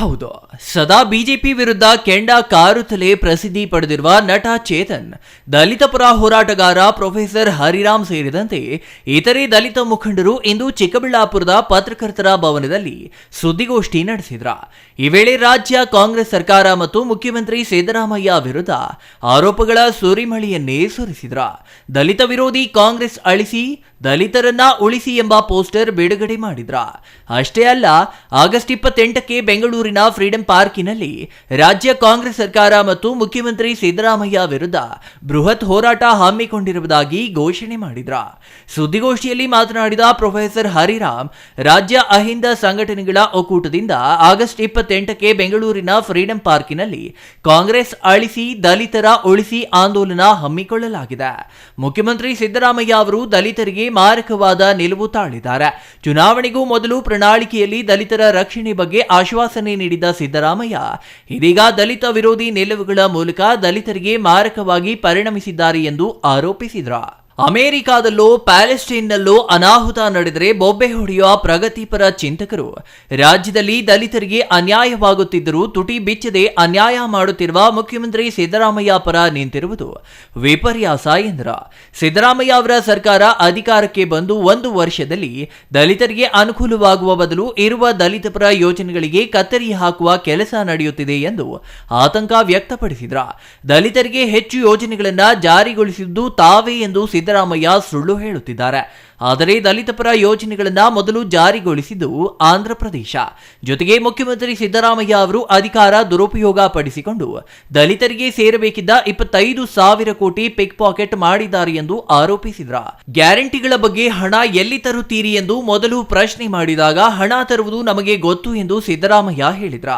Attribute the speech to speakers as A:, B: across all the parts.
A: ಹೌದು. ಸದಾ ಬಿಜೆಪಿ ವಿರುದ್ಧ ಕೆಂಡ ಕಾರುತ್ತಲೇ ಪ್ರಸಿದ್ಧಿ ಪಡೆದಿರುವ ನಟ ಚೇತನ್ ದಲಿತ ಪರ ಹೋರಾಟಗಾರ ಪ್ರೊಫೆಸರ್ ಹರಿರಾಮ್ ಸೇರಿದಂತೆ ಇತರೆ ದಲಿತ ಮುಖಂಡರು ಇಂದು ಚಿಕ್ಕಬಳ್ಳಾಪುರದ ಪತ್ರಕರ್ತರ ಭವನದಲ್ಲಿ ಸುದ್ದಿಗೋಷ್ಠಿ ನಡೆಸಿದ್ರ. ಈ ವೇಳೆ ರಾಜ್ಯ ಕಾಂಗ್ರೆಸ್ ಸರ್ಕಾರ ಮತ್ತು ಮುಖ್ಯಮಂತ್ರಿ ಸಿದ್ದರಾಮಯ್ಯ ವಿರುದ್ಧ ಆರೋಪಗಳ ಸುರಿಮಳೆಯನ್ನೇ ಸುರಿಸಿದ್ರ. ದಲಿತ ವಿರೋಧಿ ಕಾಂಗ್ರೆಸ್ ಅಳಿಸಿ, ದಲಿತರನ್ನ ಉಳಿಸಿ ಎಂಬ ಪೋಸ್ಟರ್ ಬಿಡುಗಡೆ ಮಾಡಿದ್ರ. ಅಷ್ಟೇ ಅಲ್ಲ, ಆಗಸ್ಟ್ ಇಪ್ಪತ್ತೆಂಟಕ್ಕೆ ಬೆಂಗಳೂರಿನ ಫ್ರೀಡಂ ಪಾರ್ಕಿನಲ್ಲಿ ರಾಜ್ಯ ಕಾಂಗ್ರೆಸ್ ಸರ್ಕಾರ ಮತ್ತು ಮುಖ್ಯಮಂತ್ರಿ ಸಿದ್ದರಾಮಯ್ಯ ವಿರುದ್ಧ ಬೃಹತ್ ಹೋರಾಟ ಹಮ್ಮಿಕೊಂಡಿರುವುದಾಗಿ ಘೋಷಣೆ ಮಾಡಿದ್ರ. ಸುದ್ದಿಗೋಷ್ಠಿಯಲ್ಲಿ ಮಾತನಾಡಿದ ಪ್ರೊಫೆಸರ್ ಹರಿರಾಮ್, ರಾಜ್ಯ ಅಹಿಂದ ಸಂಘಟನೆಗಳ ಒಕ್ಕೂಟದಿಂದ ಆಗಸ್ಟ್ ಇಪ್ಪತ್ತೆಂಟಕ್ಕೆ ಬೆಂಗಳೂರಿನ ಫ್ರೀಡಂ ಪಾರ್ಕಿನಲ್ಲಿ ಕಾಂಗ್ರೆಸ್ ಅಳಿಸಿ, ದಲಿತರ ಉಳಿಸಿ ಆಂದೋಲನ ಹಮ್ಮಿಕೊಳ್ಳಲಾಗಿದೆ. ಮುಖ್ಯಮಂತ್ರಿ ಸಿದ್ದರಾಮಯ್ಯ ಅವರು ದಲಿತರಿಗೆ ಮಾರಕವಾದ ನಿಲುವು ತಾಳಿದ್ದಾರೆ. ಚುನಾವಣೆಗೂ ಮೊದಲು ಪ್ರಣಾಳಿಕೆಯಲ್ಲಿ ದಲಿತರ ರಕ್ಷಣೆ ಬಗ್ಗೆ ಆಶ್ವಾಸನೆ ನೀಡಿದ ಸಿದ್ದರಾಮಯ್ಯ ಇದೀಗ ದಲಿತ ವಿರೋಧಿ ನಿಲುವುಗಳ ಮೂಲಕ ದಲಿತರಿಗೆ ಮಾರಕವಾಗಿ ಪರಿಣಮಿಸಿದ್ದಾರೆ ಎಂದು ಆರೋಪಿಸಿದರು. ಅಮೆರಿಕಾದಲ್ಲೋ ಪ್ಯಾಲೆಸ್ಟೈನ್ನಲ್ಲೂ ಅನಾಹುತ ನಡೆದರೆ ಬೊಬ್ಬೆ ಹೊಡೆಯುವ ಪ್ರಗತಿಪರ ಚಿಂತಕರು. ರಾಜ್ಯದಲ್ಲಿ ದಲಿತರಿಗೆ ಅನ್ಯಾಯವಾಗುತ್ತಿದ್ದರೂ ತುಟಿ ಬಿಚ್ಚದೆ ಅನ್ಯಾಯ ಮಾಡುತ್ತಿರುವ ಮುಖ್ಯಮಂತ್ರಿ ಸಿದ್ದರಾಮಯ್ಯ ಪರ ನಿಂತಿರುವುದು ವಿಪರ್ಯಾಸ ಎಂದರು. ಸಿದ್ದರಾಮಯ್ಯ ಅವರ ಸರ್ಕಾರ ಅಧಿಕಾರಕ್ಕೆ ಬಂದು ಒಂದು ವರ್ಷದಲ್ಲಿ ದಲಿತರಿಗೆ ಅನುಕೂಲವಾಗುವ ಬದಲು ಇರುವ ದಲಿತ ಪರ ಯೋಜನೆಗಳಿಗೆ ಕತ್ತರಿ ಹಾಕುವ ಕೆಲಸ ನಡೆಯುತ್ತಿದೆ ಎಂದು ಆತಂಕ ವ್ಯಕ್ತಪಡಿಸಿದ್ರ. ದಲಿತರಿಗೆ ಹೆಚ್ಚು ಯೋಜನೆಗಳನ್ನು ಜಾರಿಗೊಳಿಸಿದ್ದು ತಾವೇ ಎಂದು ಸಿದ್ದರಾಮಯ್ಯ ಸುಳ್ಳು ಹೇಳುತ್ತಿದ್ದಾರೆ. ಆದರೆ ದಲಿತ ಪರ ಯೋಜನೆಗಳನ್ನು ಮೊದಲು ಜಾರಿಗೊಳಿಸಿದ್ದು ಆಂಧ್ರಪ್ರದೇಶ. ಜೊತೆಗೆ ಮುಖ್ಯಮಂತ್ರಿ ಸಿದ್ದರಾಮಯ್ಯ ಅವರು ಅಧಿಕಾರ ದುರುಪಯೋಗ ಪಡಿಸಿಕೊಂಡು ದಲಿತರಿಗೆ ಸೇರಬೇಕಿದ್ದ ಇಪ್ಪತ್ತೈದು ಸಾವಿರ ಕೋಟಿ ಪಿಕ್ ಪಾಕೆಟ್ ಮಾಡಿದ್ದಾರೆ ಎಂದು ಆರೋಪಿಸಿದ್ರ. ಗ್ಯಾರಂಟಿಗಳ ಬಗ್ಗೆ ಹಣ ಎಲ್ಲಿ ತರುತ್ತೀರಿ ಎಂದು ಮೊದಲು ಪ್ರಶ್ನೆ ಮಾಡಿದಾಗ ಹಣ ತರುವುದು ನಮಗೆ ಗೊತ್ತು ಎಂದು ಸಿದ್ದರಾಮಯ್ಯ ಹೇಳಿದ್ರ.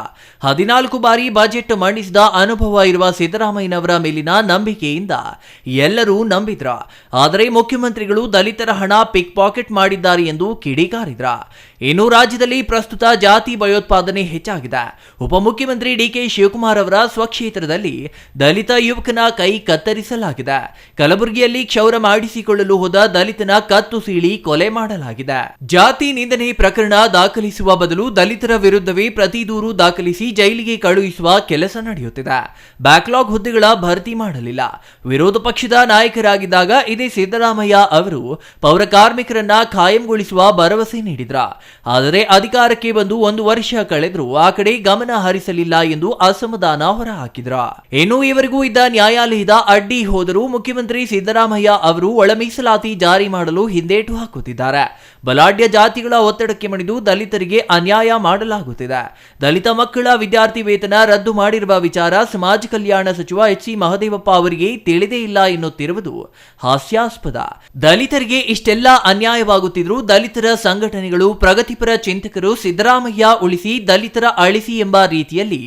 A: ಹದಿನಾಲ್ಕು ಬಾರಿ ಬಜೆಟ್ ಮಂಡಿಸಿದ ಅನುಭವ ಇರುವ ಸಿದ್ದರಾಮಯ್ಯನವರ ಮೇಲಿನ ನಂಬಿಕೆಯಿಂದ ಎಲ್ಲರೂ ನಂಬಿದ್ರ. ಆದರೆ ಮುಖ್ಯಮಂತ್ರಿಗಳು ದಲಿತರ ಹಣ ಪಿಕ್ ಪಾಕೆಟ್ ಮಾಡಿದ್ದಾರೆ ಎಂದು ಕಿಡಿಕಾರಿದ್ರ. ಇನ್ನು ರಾಜ್ಯದಲ್ಲಿ ಪ್ರಸ್ತುತ ಜಾತಿ ಭಯೋತ್ಪಾದನೆ ಹೆಚ್ಚಾಗಿದೆ. ಉಪಮುಖ್ಯಮಂತ್ರಿ ಡಿಕೆ ಶಿವಕುಮಾರ್ ಅವರ ಸ್ವಕ್ಷೇತ್ರದಲ್ಲಿ ದಲಿತ ಯುವಕನ ಕೈ ಕತ್ತರಿಸಲಾಗಿದೆ. ಕಲಬುರಗಿಯಲ್ಲಿ ಕ್ಷೌರ ಮಾಡಿಸಿಕೊಳ್ಳಲು ಹೋದ ದಲಿತನ ಕತ್ತು ಸೀಳಿ ಕೊಲೆ ಮಾಡಲಾಗಿದೆ. ಜಾತಿ ನಿಂದನೆ ಪ್ರಕರಣ ದಾಖಲಿಸುವ ಬದಲು ದಲಿತರ ವಿರುದ್ಧವೇ ಪ್ರತಿ ದೂರು ದಾಖಲಿಸಿ ಜೈಲಿಗೆ ಕಳುಹಿಸುವ ಕೆಲಸ ನಡೆಯುತ್ತಿದೆ. ಬ್ಯಾಕ್ಲಾಗ್ ಹುದ್ದೆಗಳ ಭರ್ತಿ ಮಾಡಲಿಲ್ಲ. ವಿರೋಧ ಪಕ್ಷದ ನಾಯಕರಾಗಿದ್ದಾಗ ಇದೇ ಸಿದ್ದರಾಮಯ್ಯ ಅವರು ಪೌರ ಕಾರ್ಮಿಕರನ್ನ ಕಾಯಂಗೊಳಿಸುವ ಭರವಸೆ ನೀಡಿದ್ರ. ಆದರೆ ಅಧಿಕಾರಕ್ಕೆ ಬಂದು ಒಂದು ವರ್ಷ ಕಳೆದ್ರು ಆ ಕಡೆ ಗಮನ ಹರಿಸಲಿಲ್ಲ ಎಂದು ಅಸಮಾಧಾನ ಹೊರಹಾಕಿದ್ರ. ಇನ್ನು ಇವರಿಗೂ ಇದ್ದ ನ್ಯಾಯಾಲಯದ ಅಡ್ಡಿ ಹೋದರೂ ಮುಖ್ಯಮಂತ್ರಿ ಸಿದ್ದರಾಮಯ್ಯ ಅವರು ಒಳ ಮೀಸಲಾತಿ ಜಾರಿ ಮಾಡಲು ಹಿಂದೇಟು ಹಾಕುತ್ತಿದ್ದಾರೆ. ಬಲಾಢ್ಯ ಜಾತಿಗಳ ಒತ್ತಡಕ್ಕೆ ಮಣಿದು ದಲಿತರಿಗೆ ಅನ್ಯಾಯ ಮಾಡಲಾಗುತ್ತಿದೆ. ದಲಿತ ಮಕ್ಕಳ ವಿದ್ಯಾರ್ಥಿ ವೇತನ ರದ್ದು ಮಾಡಿರುವ ವಿಚಾರ ಸಮಾಜ ಕಲ್ಯಾಣ ಸಚಿವ ಎಚ್ ಸಿ ಮಹದೇವಪ್ಪ ಅವರಿಗೆ ತಿಳಿದೇ ಇಲ್ಲ ಎನ್ನುತ್ತಿರುವುದು ಹಾಸ್ಯಾಸ್ಪದ. ದಲಿತರಿಗೆ ಇಷ್ಟೆಲ್ಲ ಅನ್ಯಾಯವಾಗುತ್ತಿದ್ರೂ ದಲಿತರ ಸಂಘಟನೆಗಳು ಪ್ರಗತಿಪರ ಚಿಂತಕರು ಸಿದ್ದರಾಮಯ್ಯ ಉಳಿಸಿ ದಲಿತರ ಅಳಿಸಿ ಎಂಬ ರೀತಿಯಲ್ಲಿ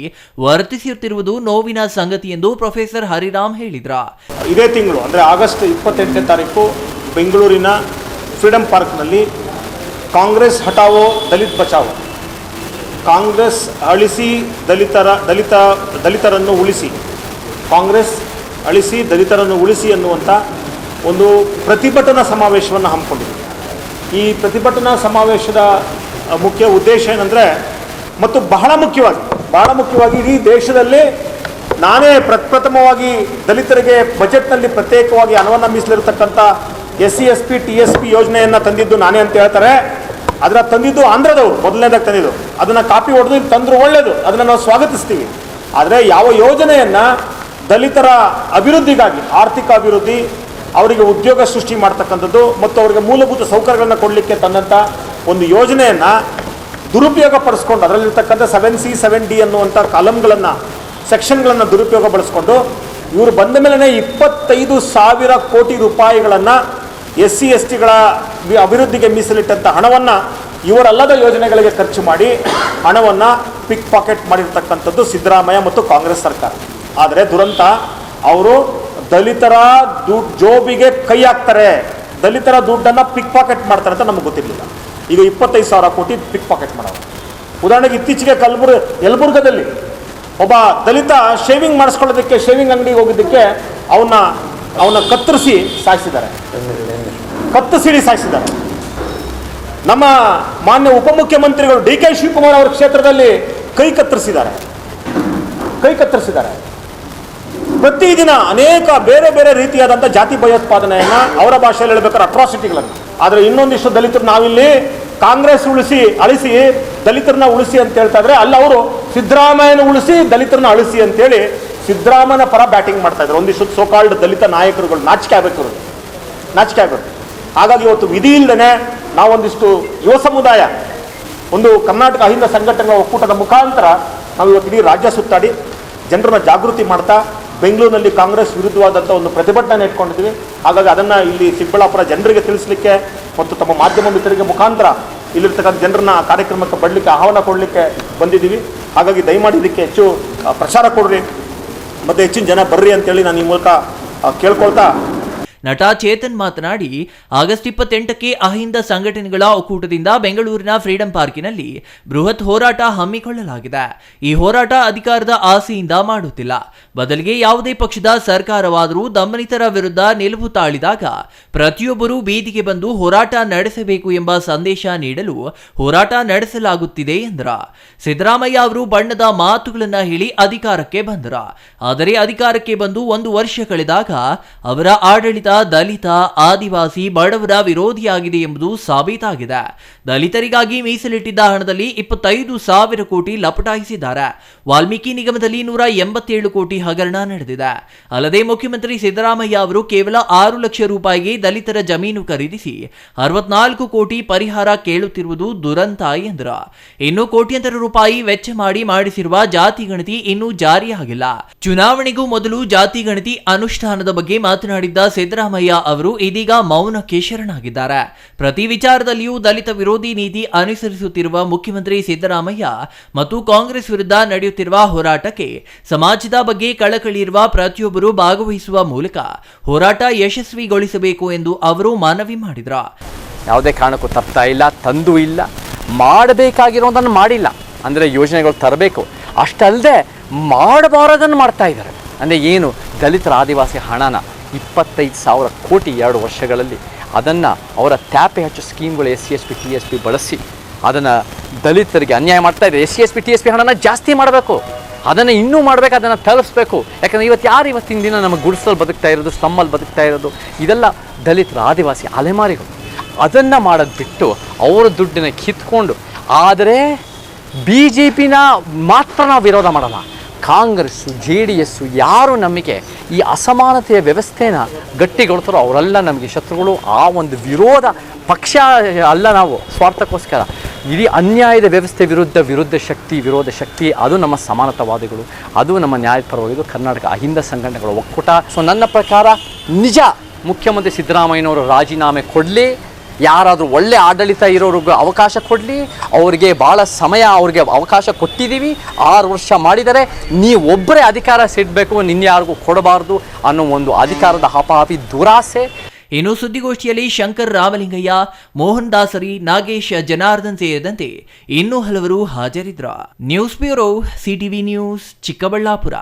A: ವರ್ತಿಸುತ್ತಿರುವುದು ನೋವಿನ ಸಂಗತಿ ಎಂದು ಪ್ರೊಫೆಸರ್ ಹರಿರಾಮ್ ಹೇಳಿದ್ರ.
B: ಇದೇ ತಿಂಗಳು, ಅಂದರೆ ಆಗಸ್ಟ್ ಇಪ್ಪತ್ತೆಂಟನೇ ತಾರೀಕು ಬೆಂಗಳೂರಿನ ಫ್ರೀಡಂ ಪಾರ್ಕ್ನಲ್ಲಿ ಕಾಂಗ್ರೆಸ್ ಹಟಾವೋ ದಲಿತ್ ಬಚಾವೋ. ಕಾಂಗ್ರೆಸ್ ಅಳಿಸಿ ದಲಿತರ, ದಲಿತ, ದಲಿತರನ್ನು ಉಳಿಸಿ, ಕಾಂಗ್ರೆಸ್ ಅಳಿಸಿ ದಲಿತರನ್ನು ಉಳಿಸಿ ಎನ್ನುವಂಥ ಒಂದು ಪ್ರತಿಭಟನಾ ಸಮಾವೇಶವನ್ನು ಹಮ್ಮಿಕೊಂಡಿದ್ದೀವಿ ಈ ಪ್ರತಿಭಟನಾ ಸಮಾವೇಶದ ಮುಖ್ಯ ಉದ್ದೇಶ ಏನಂದರೆ, ಮತ್ತು ಬಹಳ ಮುಖ್ಯವಾಗಿ ಬಹಳ ಮುಖ್ಯವಾಗಿ ಇಡೀ ದೇಶದಲ್ಲಿ ನಾನೇ ಪ್ರಪ್ರಥಮವಾಗಿ ದಲಿತರಿಗೆ ಬಜೆಟ್ನಲ್ಲಿ ಪ್ರತ್ಯೇಕವಾಗಿ ಹಣವನ್ನು ಮೀಸಲಿರತಕ್ಕಂಥ S C S P T S P ಯೋಜನೆಯನ್ನು ತಂದಿದ್ದು ನಾನೇ ಅಂತ ಹೇಳ್ತಾರೆ. ಅದರ ತಂದಿದ್ದು ಆಂಧ್ರದವರು, ಮೊದಲನೇದಾಗಿ ತಂದಿದ್ದು. ಅದನ್ನು ಕಾಪಿ ಹೊಡೆದು ಇಲ್ಲಿ ತಂದರೂ ಒಳ್ಳೆಯದು ಅದನ್ನು ನಾವು ಸ್ವಾಗತಿಸ್ತೀವಿ. ಆದರೆ ಯಾವ ಯೋಜನೆಯನ್ನು ದಲಿತರ ಅಭಿವೃದ್ಧಿಗಾಗಿ, ಆರ್ಥಿಕ ಅಭಿವೃದ್ಧಿ ಅವರಿಗೆ ಉದ್ಯೋಗ ಸೃಷ್ಟಿ ಮಾಡ್ತಕ್ಕಂಥದ್ದು ಮತ್ತು ಅವರಿಗೆ ಮೂಲಭೂತ ಸೌಕರ್ಯಗಳನ್ನು ಕೊಡಲಿಕ್ಕೆ ತಂದಂಥ ಒಂದು ಯೋಜನೆಯನ್ನು ದುರುಪಯೋಗ ಪಡಿಸ್ಕೊಂಡು ಅದರಲ್ಲಿರ್ತಕ್ಕಂಥ ಸೆವೆನ್ ಸಿ ಸೆವೆನ್ ಡಿ ಅನ್ನುವಂಥ ಕಾಲಮ್ಗಳನ್ನು ಸೆಕ್ಷನ್ಗಳನ್ನು ದುರುಪಯೋಗ ಬಳಸ್ಕೊಂಡು ಇವರು ಬಂದ ಮೇಲೆ ಇಪ್ಪತ್ತೈದು ಸಾವಿರ ಕೋಟಿ ರೂಪಾಯಿಗಳನ್ನು ಎಸ್ ಸಿ, ಎಸ್ ಟಿಗಳ ಅಭಿವೃದ್ಧಿಗೆ ಮೀಸಲಿಟ್ಟಂಥ ಹಣವನ್ನು ಇವರಲ್ಲದ ಯೋಜನೆಗಳಿಗೆ ಖರ್ಚು ಮಾಡಿ ಹಣವನ್ನು ಪಿಕ್ ಪಾಕೆಟ್ ಮಾಡಿರ್ತಕ್ಕಂಥದ್ದು ಸಿದ್ದರಾಮಯ್ಯ ಮತ್ತು ಕಾಂಗ್ರೆಸ್ ಸರ್ಕಾರ. ಆದರೆ ದುರಂತ, ಅವರು ದಲಿತರ ದುಡ್ಡು ಜೋಬಿಗೆ ಕೈ ಹಾಕ್ತಾರೆ. ದಲಿತರ ದುಡ್ಡನ್ನು ಪಿಕ್ ಪಾಕೆಟ್ ಮಾಡ್ತಾರೆ ಅಂತ ನಮ್ಗೆ ಗೊತ್ತಿರಲಿಲ್ಲ. ಈಗ ಇಪ್ಪತ್ತೈದು ಸಾವಿರ ಕೋಟಿ ಪಿಕ್ ಪಾಕೆಟ್ ಮಾಡೋರು. ಉದಾಹರಣೆಗೆ ಇತ್ತೀಚೆಗೆ ಕಲ್ಬುರ್ ಯಲಬುರ್ಗದಲ್ಲಿ ಒಬ್ಬ ದಲಿತ ಶೇವಿಂಗ್ ಮಾಡಿಸ್ಕೊಳ್ಳೋದಕ್ಕೆ, ಶೇವಿಂಗ್ ಅಂಗಡಿಗೆ ಹೋಗಿದ್ದಕ್ಕೆ ಅವನ್ನ ಅವನ್ನ ಕತ್ತರಿಸಿ ಸಾಯಿಸಿದ್ದಾರೆ. ಕತ್ತರಿಸಿಡಿ ಸಿಡಿ ಸಾಯಿಸಿದ್ದಾರೆ. ನಮ್ಮ ಮಾನ್ಯ ಉಪಮುಖ್ಯಮಂತ್ರಿಗಳು ಡಿ ಕೆ ಶಿವಕುಮಾರ್ ಅವರ ಕ್ಷೇತ್ರದಲ್ಲಿ ಕೈ ಕತ್ತರಿಸಿದ್ದಾರೆ. ಕೈ ಕತ್ತರಿಸಿದ್ದಾರೆ. ಪ್ರತಿದಿನ ಅನೇಕ ಬೇರೆ ಬೇರೆ ರೀತಿಯಾದಂಥ ಜಾತಿ ಭಯೋತ್ಪಾದನೆಯನ್ನು ಅವರ ಭಾಷೆಯಲ್ಲಿ ಹೇಳ್ಬೇಕಾದ್ರೆ ಅಟ್ರಾಸಿಟಿಗಳನ್ನು ಆದರೆ ಇನ್ನೊಂದಿಷ್ಟು ದಲಿತರು ನಾವಿಲ್ಲಿ ಕಾಂಗ್ರೆಸ್ ಉಳಿಸಿ, ಅಳಿಸಿ, ದಲಿತರನ್ನ ಉಳಿಸಿ ಅಂತ ಹೇಳ್ತಾ ಇದ್ರೆ ಅಲ್ಲಿ ಅವರು ಸಿದ್ದರಾಮಯ್ಯನ ಉಳಿಸಿ, ದಲಿತರನ್ನ ಅಳಿಸಿ ಅಂತೇಳಿ ಸಿದ್ದರಾಮಯ್ಯನ ಪರ ಬ್ಯಾಟಿಂಗ್ ಮಾಡ್ತಾ ಇದ್ದಾರೆ ಒಂದಿಷ್ಟು ಸೋಕಾಲ್ಡ್ ದಲಿತ ನಾಯಕರುಗಳು ನಾಚಿಕೆ ಆಗಬೇಕು. ನಾಚಿಕೆ ಆಗಬೇಕು. ಹಾಗಾಗಿ ಇವತ್ತು ವಿಧಿ ಇಲ್ಲದೆ ನಾವೊಂದಿಷ್ಟು ಯುವ ಸಮುದಾಯ, ಒಂದು ಕರ್ನಾಟಕ ಅಹಿಂದ ಸಂಘಟನೆಗಳ ಒಕ್ಕೂಟದ ಮುಖಾಂತರ ನಾವು ಇವತ್ತು ಇಡೀ ರಾಜ್ಯ ಸುತ್ತಾಡಿ ಜನರನ್ನ ಜಾಗೃತಿ ಮಾಡ್ತಾ ಬೆಂಗಳೂರಿನಲ್ಲಿ ಕಾಂಗ್ರೆಸ್ ವಿರುದ್ಧವಾದಂಥ ಒಂದು ಪ್ರತಿಭಟನೆ ಇಟ್ಕೊಂಡಿದ್ವಿ. ಹಾಗಾಗಿ ಅದನ್ನು ಇಲ್ಲಿ ಚಿಕ್ಕಬಳ್ಳಾಪುರ ಜನರಿಗೆ ತಿಳಿಸ್ಲಿಕ್ಕೆ ಮತ್ತು ತಮ್ಮ ಮಾಧ್ಯಮ ಮಿತ್ರರಿಗೆ ಮುಖಾಂತರ ಇಲ್ಲಿರ್ತಕ್ಕಂಥ ಜನರನ್ನ ಕಾರ್ಯಕ್ರಮಕ್ಕೆ ಬರಲಿಕ್ಕೆ ಆಹ್ವಾನ ಕೊಡಲಿಕ್ಕೆ ಬಂದಿದ್ದೀವಿ. ಹಾಗಾಗಿ ದಯಮಾಡಿ ಇದಕ್ಕೆ ಹೆಚ್ಚು ಪ್ರಚಾರ ಕೊಡ್ರಿ. ಮತ್ತು ಹೆಚ್ಚಿನ ಜನ ಬರ್ರಿ ಅಂತೇಳಿ ನಾನು ಈ ಮೂಲಕ ಕೇಳ್ಕೊಳ್ತಾ
A: ನಟ ಚೇತನ್ ಮಾತನಾಡಿ, ಆಗಸ್ಟ್ ಇಪ್ಪತ್ತೆಂಟಕ್ಕೆ ಅಹಿಂದ ಸಂಘಟನೆಗಳ ಒಕ್ಕೂಟದಿಂದ ಬೆಂಗಳೂರಿನ ಫ್ರೀಡಂ ಪಾರ್ಕಿನಲ್ಲಿ ಬೃಹತ್ ಹೋರಾಟ ಹಮ್ಮಿಕೊಳ್ಳಲಾಗಿದೆ. ಈ ಹೋರಾಟ ಅಧಿಕಾರದ ಆಸೆಯಿಂದ ಮಾಡುತ್ತಿಲ್ಲ. ಬದಲಿಗೆ ಯಾವುದೇ ಪಕ್ಷದ ಸರ್ಕಾರವಾದರೂ ದಮನಿತರ ವಿರುದ್ಧ ನಿಲುವು ತಾಳಿದಾಗ ಪ್ರತಿಯೊಬ್ಬರೂ ಬೀದಿಗೆ ಬಂದು ಹೋರಾಟ ನಡೆಸಬೇಕು ಎಂಬ ಸಂದೇಶ ನೀಡಲು ಹೋರಾಟ ನಡೆಸಲಾಗುತ್ತಿದೆ ಎಂದರ. ಸಿದ್ದರಾಮಯ್ಯ ಅವರು ಬಣ್ಣದ ಮಾತುಗಳನ್ನು ಹೇಳಿ ಅಧಿಕಾರಕ್ಕೆ ಬಂದರ. ಆದರೆ ಅಧಿಕಾರಕ್ಕೆ ಬಂದು ಒಂದು ವರ್ಷ ಕಳೆದಾಗ ಅವರ ಆಡಳಿತ ದಲಿತ, ಆದಿವಾಸಿ, ಬಡವರ ವಿರೋಧಿಯಾಗಿದೆ ಎಂಬುದು ಸಾಬೀತಾಗಿದೆ. ದಲಿತರಿಗಾಗಿ ಮೀಸಲಿಟ್ಟಿದ್ದ ಹಣದಲ್ಲಿ ಇಪ್ಪತ್ತೈದು ಸಾವಿರ ಕೋಟಿ ಲಪಟಾಯಿಸಿದ್ದಾರೆ. ವಾಲ್ಮೀಕಿ ನಿಗಮದಲ್ಲಿ ನೂರ ಎಂಬತ್ತೇಳು ಕೋಟಿ ಹಗರಣ ನಡೆದಿದೆ. ಅಲ್ಲದೆ ಮುಖ್ಯಮಂತ್ರಿ ಸಿದ್ದರಾಮಯ್ಯ ಅವರು ಕೇವಲ ಆರು ಲಕ್ಷ ರೂಪಾಯಿಗೆ ದಲಿತರ ಜಮೀನು ಖರೀದಿಸಿ ಅರವತ್ನಾಲ್ಕು ಕೋಟಿ ಪರಿಹಾರ ಕೇಳುತ್ತಿರುವುದು ದುರಂತ ಎಂದರು. ಇನ್ನು ಕೋಟ್ಯಂತರ ರೂಪಾಯಿ ವೆಚ್ಚ ಮಾಡಿ ಮಾಡಿಸಿರುವ ಜಾತಿ ಗಣತಿ ಇನ್ನೂ ಜಾರಿಯಾಗಿಲ್ಲ. ಚುನಾವಣೆಗೂ ಮೊದಲು ಜಾತಿ ಗಣತಿ ಅನುಷ್ಠಾನದ ಬಗ್ಗೆ ಮಾತನಾಡಿದ್ದ ಸಿದ್ದರಾಮಯ್ಯ ಅವರು ಇದೀಗ ಮೌನಕ್ಕೆ ಶರಣಾಗಿದ್ದಾರೆ. ಪ್ರತಿ ವಿಚಾರದಲ್ಲಿಯೂ ದಲಿತ ವಿರೋಧಿ ನೀತಿ ಅನುಸರಿಸುತ್ತಿರುವ ಮುಖ್ಯಮಂತ್ರಿ ಸಿದ್ದರಾಮಯ್ಯ ಮತ್ತು ಕಾಂಗ್ರೆಸ್ ವಿರುದ್ಧ ನಡೆಯುತ್ತಿರುವ ಹೋರಾಟಕ್ಕೆ ಸಮಾಜದ ಬಗ್ಗೆ ಕಳಕಳಿ ಇರುವ ಪ್ರತಿಯೊಬ್ಬರು ಭಾಗವಹಿಸುವ ಮೂಲಕ ಹೋರಾಟ ಯಶಸ್ವಿಗೊಳಿಸಬೇಕು ಎಂದು ಅವರು ಮನವಿ ಮಾಡಿದ್ರ.
C: ಯಾವುದೇ ಕಾರಣಕ್ಕೂ ತಪ್ತಾ ಇಲ್ಲ, ತಂದು ಇಲ್ಲ, ಮಾಡಬೇಕಾಗಿರೋದನ್ನು ಮಾಡಿಲ್ಲ. ಅಂದರೆ ಯೋಜನೆಗಳು ತರಬೇಕು. ಅಷ್ಟಲ್ಲದೆ ಮಾಡಬಾರದನ್ನು ಮಾಡ್ತಾ ಇದ್ದಾರೆ. ಅಂದರೆ ಏನು? ದಲಿತರ ಆದಿವಾಸಿ ಹಣನ ಇಪ್ಪತ್ತೈದು ಸಾವಿರ ಕೋಟಿ ಎರಡು ವರ್ಷಗಳಲ್ಲಿ ಅದನ್ನು ಅವರ ತ್ಯಾಪೆ ಹಚ್ಚು ಸ್ಕೀಮ್ಗಳು S C S P, T S P ಬಳಸಿ ಅದನ್ನು ದಲಿತರಿಗೆ ಅನ್ಯಾಯ ಮಾಡ್ತಾ ಇದೆ. S C S P, T S P ಹಣನ ಜಾಸ್ತಿ ಮಾಡಬೇಕು. ಅದನ್ನು ಇನ್ನೂ ಮಾಡಬೇಕು, ಅದನ್ನು ತಲುಪಿಸ್ಬೇಕು. ಯಾಕಂದರೆ ಇವತ್ತು ಯಾರು ಇವತ್ತಿನ ದಿನ ನಮ್ಮ ಗುಡಿಸಲು ಬದುಕ್ತಾ ಇರೋದು ಸ್ಲಮ್ಮಲ್ಲಿ ಬದುಕ್ತಾ ಇರೋದು, ಇದೆಲ್ಲ ದಲಿತರ ಆದಿವಾಸಿ ಅಲೆಮಾರಿಗಳು. ಅದನ್ನು ಮಾಡೋದು ಬಿಟ್ಟು ಅವರ ದುಡ್ಡಿನ ಕಿತ್ಕೊಂಡು, ಆದರೆ ಬಿ ಜೆ ಪಿನ ಮಾತ್ರ ನಾವು ವಿರೋಧ ಮಾಡಲ್ಲ. ಕಾಂಗ್ರೆಸ್ಸು ಜೆ ಡಿ ಎಸ್ಸು ಯಾರು ನಮಗೆ ಈ ಅಸಮಾನತೆಯ ವ್ಯವಸ್ಥೆನ ಗಟ್ಟಿಗೊಳ್ತಾರೋ ಅವರೆಲ್ಲ ನಮಗೆ ಶತ್ರುಗಳು ಆ ಒಂದು ವಿರೋಧ ಪಕ್ಷ ಅಲ್ಲ ನಾವು, ಸ್ವಾರ್ಥಕ್ಕೋಸ್ಕರ. ಇಡೀ ಅನ್ಯಾಯದ ವ್ಯವಸ್ಥೆ ವಿರುದ್ಧ ವಿರುದ್ಧ ಶಕ್ತಿ, ವಿರೋಧ ಶಕ್ತಿ, ಅದು ನಮ್ಮ ಸಮಾನತಾವಾದಿಗಳು, ಅದು ನಮ್ಮ ನ್ಯಾಯಪರವಾಗಿದ್ದು ಕರ್ನಾಟಕ ಅಹಿಂದ ಸಂಘಟನೆಗಳ ಒಕ್ಕೂಟ. ಸೊ ನನ್ನ ಪ್ರಕಾರ ನಿಜ ಮುಖ್ಯಮಂತ್ರಿ ಸಿದ್ದರಾಮಯ್ಯನವರು ರಾಜೀನಾಮೆ ಕೊಡಲಿ. ಯಾರಾದರೂ ಒಳ್ಳೆ ಆಡಳಿತ ಇರೋರಿಗೆ ಅವಕಾಶ ಕೊಡಲಿ. ಅವರಿಗೆ ಭಾಳ ಸಮಯ ಅವ್ರಿಗೆ ಅವಕಾಶ ಕೊಟ್ಟಿದ್ದೀವಿ. ಆರು ವರ್ಷ ಮಾಡಿದರೆ ನೀವು ಒಬ್ಬರೇ ಅಧಿಕಾರ ಸಿಡಬೇಕು ನಿನ್ಯಾರಿಗೂ ಕೊಡಬಾರ್ದು ಅನ್ನೋ ಒಂದು ಅಧಿಕಾರದ ಹಪಾಹಪಿ ದುರಾಸೆ.
A: ಇನ್ನು ಸುದ್ದಿಗೋಷ್ಠಿಯಲ್ಲಿ ಶಂಕರ್ ರಾಮಲಿಂಗಯ್ಯ, ಮೋಹನ್ ದಾಸರಿ, ನಾಗೇಶ್ ಜನಾರ್ದನ್ ಸೇರಿದಂತೆ ಇನ್ನೂ ಹಲವರು ಹಾಜರಿದ್ರ. News bureau, CTV news, Chikkaballapur.